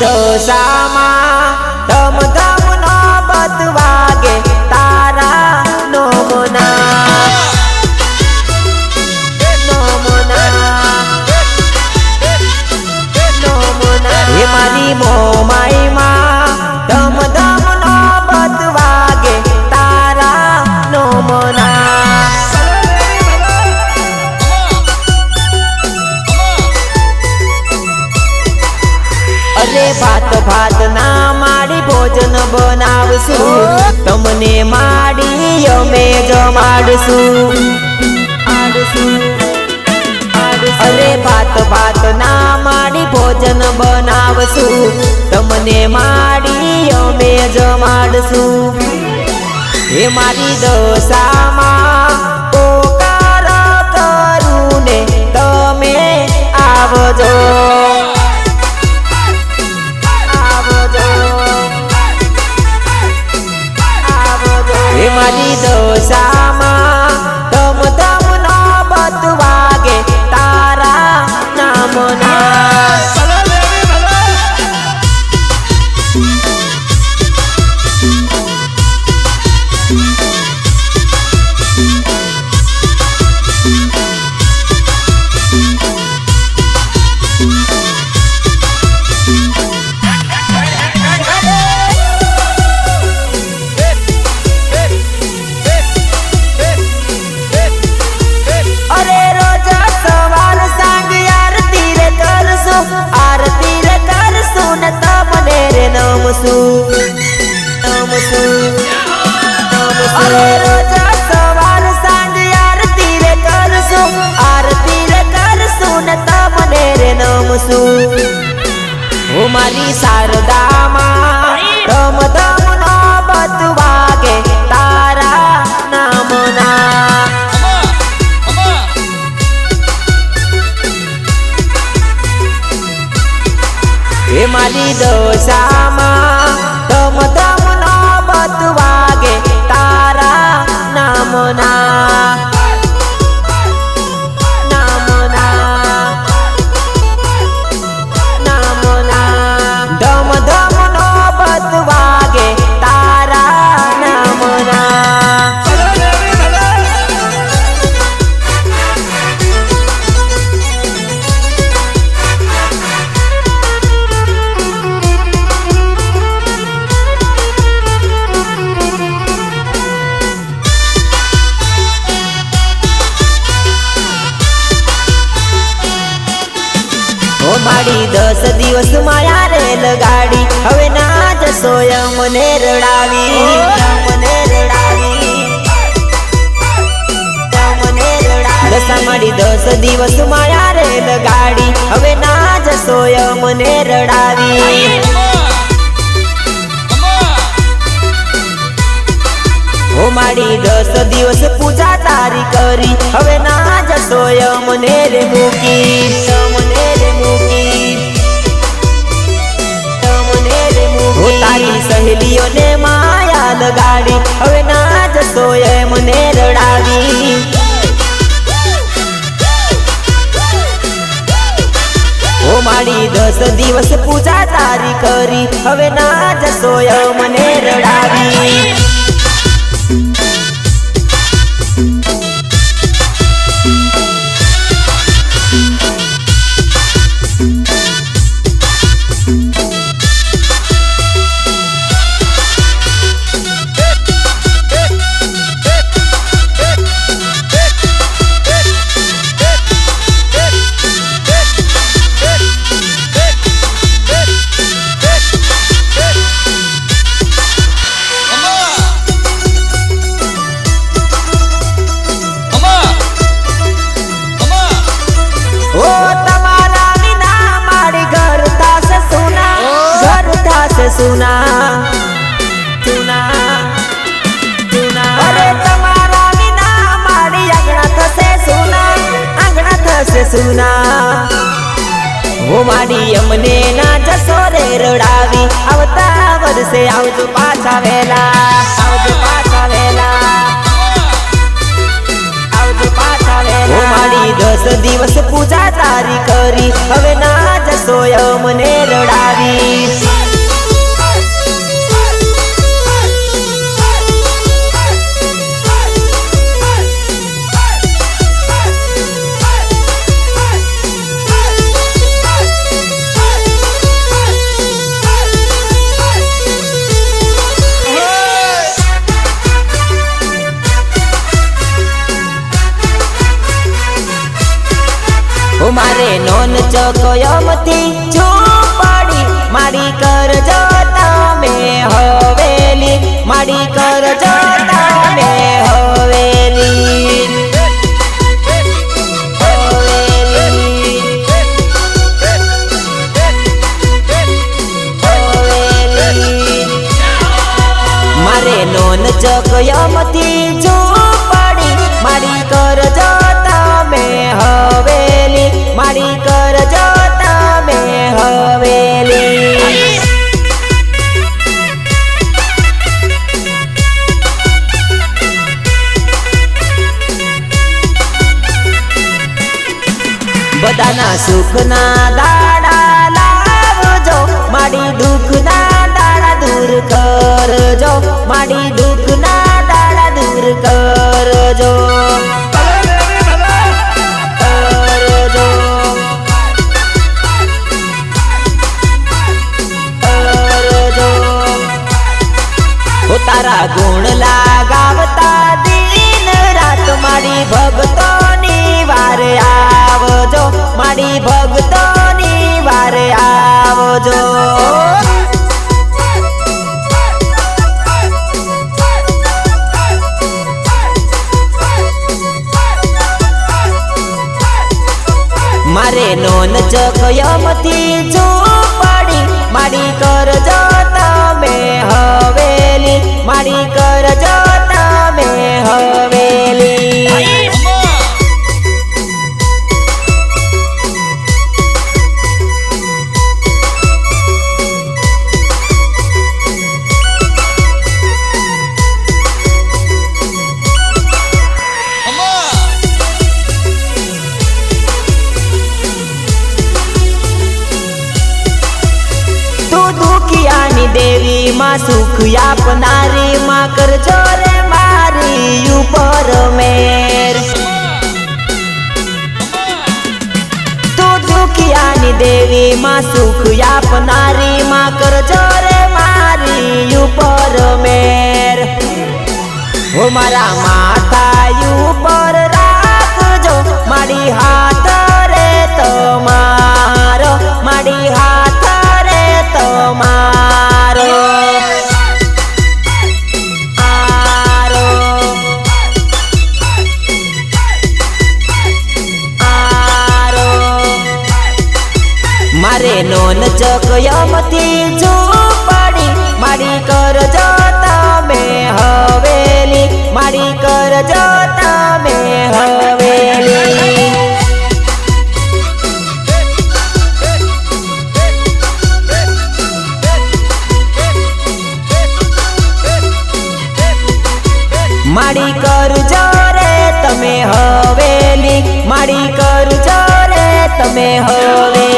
દશામાં ધમ અરે ભાત ભાત ના માડી ભોજન બનાવશું. તમને માડી અમે જમાડશું. અરે ભાત ભાત ના માડી ભોજન બનાવશું. તમને માડી અમે જમાડશું. એ મારી દશામાં રે નમશું હું મારી શારદામાં રમ ધમ નો બત વાગે તારા નામના. એ મારી દશામાં મને રડાવી રડાવી. રડાવી. દશા મારી દસ દિવસ માયા રે ગાડી હવે ના જશો મને રડાવી. ઓ મારી દસ દિવસ પૂજા તારી કરી. હવે ના જશો મને રે મૂકી. મને રે મૂકી. તારી સહેલીઓને માયા લગાડી. હવે ના જશો મને રડાવી. ઓ મારી દસ દિવસ પૂજા તારી કરી. હવે થશે સુના ઓ મારી અમને ના જશો રે રડાવી. આવતા વર્ષે આવજો પાછા વેલા આવજો પાછા વેલા આવજો પાછા વેલા ઓ મારી દસ દિવસ પૂજા તારી કરી. હવે ના નોન ચકયમથી ઝૂંપડી મારી કરજો તમે હવેલી. મારી કરજો બધાના દાડા લાવજો. માડી દુઃખના દાડા દૂર કરજો. માડી દુઃખના દાડા દૂર કરજો. તારા ગુણ લાગાવતા દિન રાત માડી ભક્તોની વારે આવજો. માડી ભક્તોની વારે આવજો. મારે નોન ચકયમથી ચોપાડી માડી કરજો તમે હવેલી. માડી કરજો માં સુખ આપનારી માં કરજો રે મારી ઉપર મેર તું દુખિયાની દેવી માં સુખ આપનારી માં કરજો રે મારી ઉપર મેર હો મારા માતા ઉપર રાખજો મારી હાથ મારે નોન ચકયમથી ઝૂંપડી માડી કરજો તમે હવેલી. માડી કરજો તમે હવેલી. માડી કરજો રે તમે હવેલી. માડી કરજો રે તમે હવેલી.